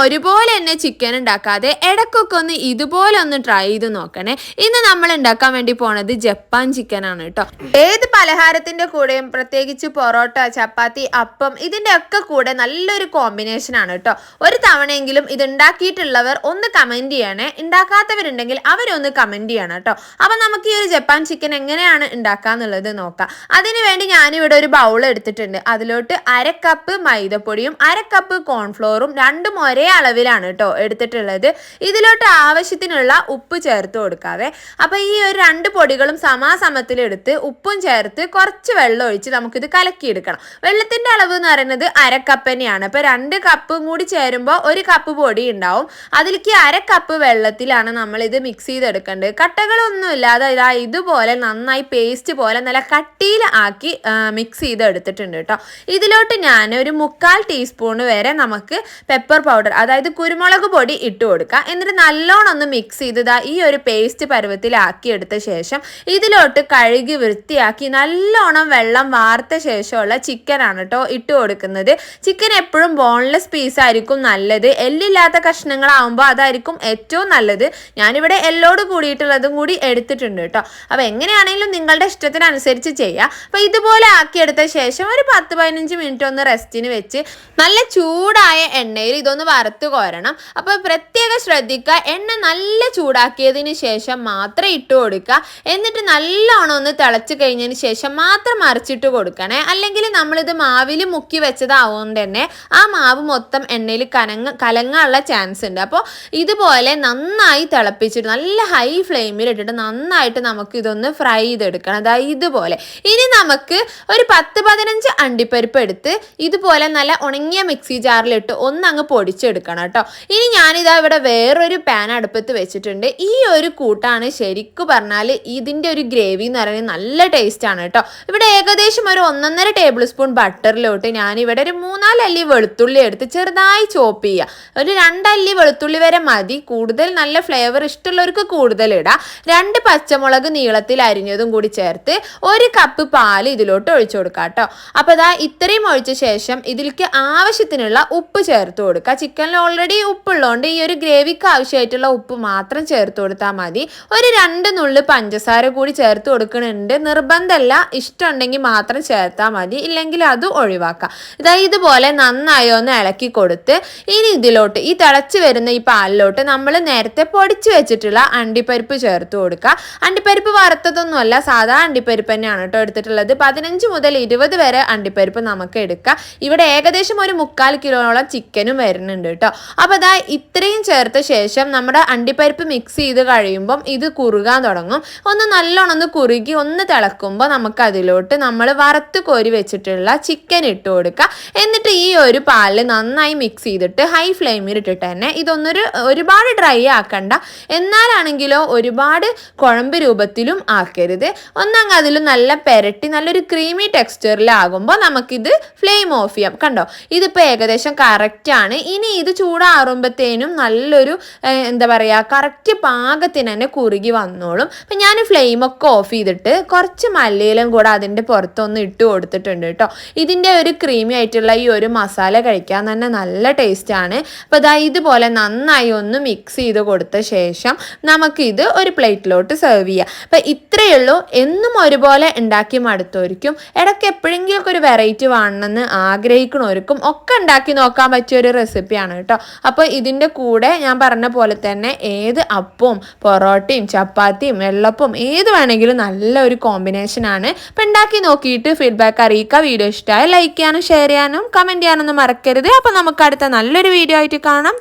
ഒരുപോലെ തന്നെ ചിക്കൻ ഉണ്ടാക്കാതെ ഇടക്കൊക്കെ ഒന്ന് ഇതുപോലെ ഒന്ന് ട്രൈ ചെയ്ത് നോക്കണേ. ഇന്ന് നമ്മൾ ഉണ്ടാക്കാൻ വേണ്ടി പോണത് ജപ്പാൻ ചിക്കൻ ആണ് കേട്ടോ ഏത് പലഹാരത്തിന്റെ കൂടെയും പ്രത്യേകിച്ച് പൊറോട്ട ചപ്പാത്തി അപ്പം ഇതിന്റെ ഒക്കെ കൂടെ നല്ലൊരു കോമ്പിനേഷൻ ആണ് കേട്ടോ ഒരു തവണയെങ്കിലും ഇത് ഉണ്ടാക്കിയിട്ടുള്ളവർ ഒന്ന് കമന്റ് ചെയ്യണേ. ഉണ്ടാക്കാത്തവരുണ്ടെങ്കിൽ അവരൊന്ന് കമന്റ് ചെയ്യണം കേട്ടോ അപ്പൊ നമുക്ക് ഈ ഒരു ജപ്പാൻ ചിക്കൻ എങ്ങനെയാണ് ഉണ്ടാക്കാന്നുള്ളത് നോക്കാം. അതിനുവേണ്ടി ഞാനിവിടെ ഒരു ബൗൾ എടുത്തിട്ടുണ്ട്. അതിലോട്ട് അര കപ്പ് മൈദപ്പൊടിയും അര കപ്പ് കോൺഫ്ലോറും രണ്ടും ഒരേ അളവിലാണ് കേട്ടോ എടുത്തിട്ടുള്ളത്. ഇതിലോട്ട് ആവശ്യത്തിനുള്ള ഉപ്പ് ചേർത്ത് കൊടുക്കാവേ. അപ്പൊ ഈ ഒരു രണ്ട് പൊടികളും സമാസമത്തിലെടുത്ത് ഉപ്പും ചേർത്ത് കുറച്ച് വെള്ളം ഒഴിച്ച് നമുക്കിത് കലക്കിയെടുക്കണം. വെള്ളത്തിന്റെ അളവ് എന്ന് പറയുന്നത് അരക്കപ്പ് കപ്പ് തന്നെയാണ്. അപ്പൊ രണ്ട് കപ്പും കൂടി ചേരുമ്പോൾ ഒരു കപ്പ് പൊടി ഉണ്ടാവും. അതിലേക്ക് അര കപ്പ് വെള്ളത്തിലാണ് നമ്മൾ ഇത് മിക്സ് ചെയ്തെടുക്കേണ്ടത്. കട്ടകളൊന്നും ഇല്ലാതെ ഇതാ ഇതുപോലെ നന്നായി പേസ്റ്റ് പോലെ നല്ല കട്ടിയിൽ ആക്കി മിക്സ് ചെയ്ത് എടുത്തിട്ടുണ്ട് കേട്ടോ ഇതിലോട്ട് ഞാൻ ഒരു മുക്കാൽ ടീസ്പൂൺ വരെ നമുക്ക് പെപ്പർ പൗഡർ അതായത് കുരുമുളക് പൊടി ഇട്ട് കൊടുക്കുക എന്നിട്ട് നല്ലോണം ഒന്ന് മിക്സ് ചെയ്തതാ ഈ ഒരു പേസ്റ്റ് പരുവത്തിലാക്കി എടുത്ത ശേഷം ഇതിലോട്ട് കഴുകി വൃത്തിയാക്കി നല്ലോണം വെള്ളം വാർത്ത ശേഷമുള്ള ചിക്കനാണ് കേട്ടോ ഇട്ട് കൊടുക്കുന്നത്. ചിക്കൻ എപ്പോഴും ബോൺലെസ് പീസ് ആയിരിക്കും നല്ലത്. എല്ലില്ലാത്ത കഷ്ണങ്ങളാവുമ്പോൾ അതായിരിക്കും ഏറ്റവും നല്ലത്. ഞാനിവിടെ എല്ലോട് കൂടിയിട്ടുള്ളതും കൂടി എടുത്തിട്ടുണ്ട് കേട്ടോ അപ്പോൾ എങ്ങനെയാണെങ്കിലും നിങ്ങളുടെ ഇഷ്ടത്തിനനുസരിച്ച് ചെയ്യുക അപ്പോൾ ഇതുപോലെ ആക്കിയെടുത്ത ശേഷം ഒരു പത്ത് പതിനഞ്ച് മിനിറ്റ് ഒന്ന് റെസ്റ്റിന് വെച്ച് നല്ല ചൂടായ എണ്ണയിൽ ഇതൊന്ന് വറുത്ത് കോരണം. അപ്പോൾ പ്രത്യേകം ശ്രദ്ധിക്കുക. എണ്ണ നല്ല ചൂടാക്കിയതിന് ശേഷം മാത്രം ഇട്ട് കൊടുക്കുക. എന്നിട്ട് നല്ലോണം ഒന്ന് തിളച്ച് കഴിഞ്ഞതിന് ശേഷം മാത്രം മറിച്ചിട്ട് കൊടുക്കണേ. അല്ലെങ്കിൽ നമ്മളിത് മാവിൽ മുക്കി വെച്ചതാവുകൊണ്ട് തന്നെ ആ മാവ് മൊത്തം എണ്ണയിൽ കനങ്ങ കലങ്ങാനുള്ള ചാൻസ് ഉണ്ട്. അപ്പോൾ ഇതുപോലെ നന്നായി തിളപ്പിച്ചിട്ട് നല്ല ഹൈ ഫ്ലെയിമിൽ ഇട്ടിട്ട് നന്നായിട്ട് നമുക്ക് ഇതൊന്ന് ഫ്രൈ ചെയ്തെടുക്കണം. അതായത് ഇതുപോലെ. ഇനി നമുക്ക് ഒരു പത്ത് പതിനഞ്ച് അണ്ടിപ്പരിപ്പ് എടുത്ത് ഇതുപോലെ നല്ല ഉണങ്ങിയ മിക്സി ജാറിലിട്ട് ഒന്ന് അങ്ങ് പൊടിച്ചെടുക്കണം കേട്ടോ. ഇനി ഞാനിതാ ഇവിടെ വേറൊരു പാൻ അടുപ്പത്ത് വെച്ചിട്ടുണ്ട്. ഈ ഒരു കൂട്ടാണ് ശരിക്കും പറഞ്ഞാൽ ഇതിന്റെ ഒരു ഗ്രേവി എന്ന് പറയുന്നത് നല്ല ടേസ്റ്റ് ആണ് കേട്ടോ. ഇവിടെ ഏകദേശം ഒരു ഒന്നൊന്നര ടേബിൾ സ്പൂൺ ബട്ടറിലോട്ട് ഞാനിവിടെ ഒരു മൂന്നാലല്ലി വെളുത്തുള്ളി എടുത്ത് ചെറുതായി ചോപ്പ് ചെയ്യുക ഒരു രണ്ടല്ലി വെളുത്തുള്ളി വരെ മതി. കൂടുതൽ നല്ല ഫ്ലേവർ ഇഷ്ടമുള്ളവർക്ക് കൂടുതൽ ഇടാം. രണ്ട് പച്ചമുളക് നീളത്തിൽ അരിഞ്ഞതും കൂടി ചേർത്ത് ഒരു കപ്പ് പാൽ ഇതിലോട്ട് ഒഴിച്ചു കൊടുക്കുക കേട്ടോ. അപ്പോൾ ഇതാ ഇത്രയും ഒഴിച്ച ശേഷം ഇതിലേക്ക് ആവശ്യത്തിനുള്ള ഉപ്പ് ചേർത്ത് കൊടുക്കുക ചിക്കനിൽ ഓൾറെഡി ഉപ്പുള്ളതുകൊണ്ട് ഈ ഒരു ഗ്രേവിക്ക് ആവശ്യമായിട്ടുള്ള ഉപ്പ് മാത്രം ചേർത്ത് കൊടുത്താൽ മതി. ഒരു രണ്ട് നുള്ളു പഞ്ചസാര കൂടി ചേർത്ത് കൊടുക്കുന്നുണ്ട്. നിർബന്ധമല്ല ഇഷ്ടമുണ്ടെങ്കിൽ മാത്രം ചേർത്താൽ മതി. ഇല്ലെങ്കിൽ അത് ഒഴിവാക്കാം. ഇതാ ഇതുപോലെ നന്നായി ഒന്ന് ഇളക്കി കൊടുത്ത് ഇനി ഇതിലോട്ട് ഈ തിളച്ച് വരുന്ന ഈ പാലിലോട്ട് നമ്മൾ നേരത്തെ പൊടിച്ച് വെച്ചിട്ടുള്ള അണ്ടിപ്പരിപ്പ് ചേർത്ത് കൊടുക്കുക. അണ്ടിപ്പരിപ്പ് വറുത്തതൊന്നുമല്ല സാധാ അണ്ടിപ്പരിപ്പ് തന്നെയാണ് കേട്ടോ എടുത്തിട്ടുള്ളത്. പതിനഞ്ച് മുതൽ ഇരുപത് വരെ അണ്ടിപ്പരിപ്പ് നമുക്ക് എടുക്കാം. ഇവിടെ ഏകദേശം ഒരു മുക്കാൽ കിലോയോളം ചിക്കനും വരുന്നുണ്ട്. കേട്ടോ. അപ്പോൾ അതാ ഇത്രയും ചേർത്ത ശേഷം നമ്മുടെ അണ്ടിപ്പരിപ്പ് മിക്സ് ചെയ്ത് കഴിയുമ്പം ഇത് കുറുകാൻ തുടങ്ങും. ഒന്ന് നല്ലോണം ഒന്ന് കുറുകി ഒന്ന് തിളക്കുമ്പോൾ നമുക്ക് അതിലോട്ട് നമ്മൾ വറുത്ത് കോരി വെച്ചിട്ടുള്ള ചിക്കൻ ഇട്ട് കൊടുക്കുക എന്നിട്ട് ഈ ഒരു പാലിൽ നന്നായി മിക്സ് ചെയ്തിട്ട് ഹൈ ഫ്ലെയിമിൽ ഇട്ടിട്ട് തന്നെ ഇതൊന്നൊരു ഒരുപാട് ഡ്രൈ ആക്കണ്ട. എന്നാലാണെങ്കിലോ ഒരുപാട് കുഴമ്പ് രൂപത്തിലും ആക്കരുത്. ഒന്നങ്ങ് അതിൽ നല്ല പെരട്ടി നല്ലൊരു ക്രീമി ടെക്സ്ചറിലാകുമ്പോൾ നമുക്കിത് ഫ്ലെയിം ഓഫ് ചെയ്യാം. കണ്ടോ? ഇതിപ്പോൾ ഏകദേശം കറക്റ്റാണ് ഇനി ഇത് ചൂടാറുമ്പോഴത്തേനും നല്ലൊരു എന്താ പറയുക കറക്റ്റ് പാകത്തിന് തന്നെ കുറുകി വന്നോളും. അപ്പം ഞാൻ ഫ്ലെയിമൊക്കെ ഓഫ് ചെയ്തിട്ട് കുറച്ച് മല്ലിയിലും കൂടെ അതിന്റെ പുറത്തൊന്ന് ഇട്ട് കൊടുത്തിട്ടുണ്ട് കേട്ടോ. ഇതിന്റെ ഒരു ക്രീമി ആയിട്ടുള്ള ഈ ഒരു മസാല കഴിക്കാൻ തന്നെ നല്ല ടേസ്റ്റാണ് അപ്പോൾ ഇതാ ഇതുപോലെ നന്നായി ഒന്ന് മിക്സ് ചെയ്ത് കൊടുത്ത ശേഷം നമുക്കിത് ഒരു പ്ലേറ്റിലോട്ട് സെർവ് ചെയ്യാം. അപ്പം ഇത്രയേ ഉള്ളൂ. എന്നും ഒരുപോലെ ഉണ്ടാക്കി മടുത്തവർക്കും ഇടയ്ക്ക് എപ്പോഴെങ്കിലുമൊക്കെ ഒരു വെറൈറ്റി വേണമെന്ന് ആഗ്രഹിക്കുന്നവർക്കും ഒക്കെ ഉണ്ടാക്കി നോക്കാൻ പറ്റിയ ഒരു റെസിപ്പിയാണ് കേട്ടോ. അപ്പോൾ ഇതിന്റെ കൂടെ ഞാൻ പറഞ്ഞ പോലെ തന്നെ ഏത് അപ്പവും പൊറോട്ടയും ചപ്പാത്തിയും വെള്ളപ്പവും ഏത് വേണമെങ്കിലും നല്ല ഒരു കോമ്പിനേഷനാണ് അപ്പം ഉണ്ടാക്കി നോക്കിയിട്ട് ഫീഡ്ബാക്ക് അറിയിക്കുക. വീഡിയോ ഇഷ്ടമായി ലൈക്ക് ചെയ്യാനും ഷെയർ ചെയ്യാനും കമന്റ് ചെയ്യാനൊന്നും മറക്കരുത്. അപ്പോൾ നമുക്ക് അടുത്ത നല്ലൊരു വീഡിയോ ആയിട്ട് കാണാം.